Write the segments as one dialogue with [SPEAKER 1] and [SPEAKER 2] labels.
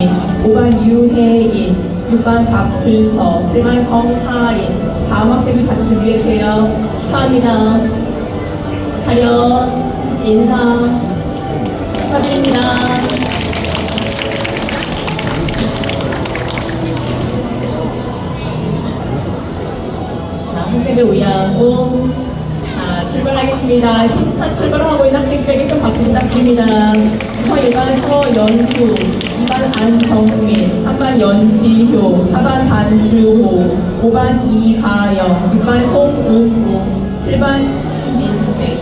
[SPEAKER 1] 5반 유혜인, 6반 박준서, 7반 성하인. 다음 학생들 자주 준비해주세요. 축하합니다. 차렷, 인상, 축하드립니다. 자, 학생들 위하고 자, 출발하겠습니다. 힘찬 출발하고 있는 학생들에게 좀 박수 부탁드립니다. 1반 서연수, 2반 안정민, 3반 연지효, 4반 반주호, 5반 이가영, 6반 송은호, 7반 신민재.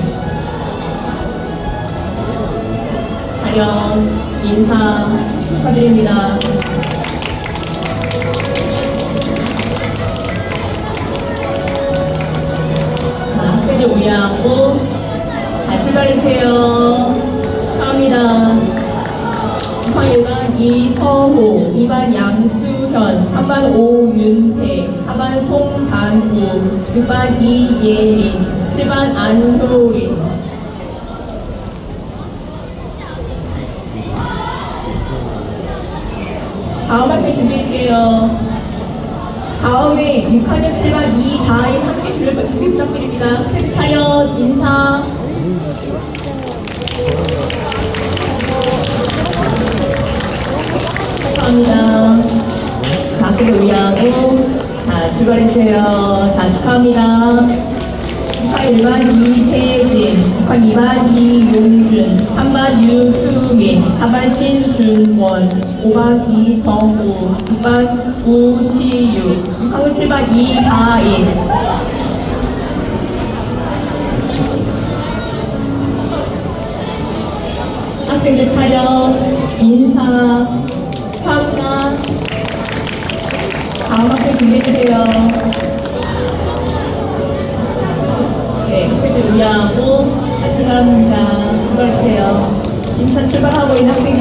[SPEAKER 1] 촬영, 인사 축하드립니다. 자, 학생들 위하고 잘 출발해주세요. 축하합니다. 2반 양수현, 3반 오윤태, 4반 송단구, 6반 이예린, 7반 안효린. 다음 학생 준비해주세요. 다음에 6학년 7반 이다인 함께 줄을 준비 부탁드립니다. 학생 차렷, 자, 학생을 위하고 자, 출발해주세요. 자, 축하합니다. 6반 1반 이세진, 6반 2반 이용준, 3반 유수민, 4반 신준원, 5반 이정우, 6반 우시유, 6학년 7반 이다인. 학생들 차렷, 인사, 학생 준비해주세요. 네, 학생들 위하고 잘 출발합니다. 출발해주세요. 인사 출발하고 있는 학생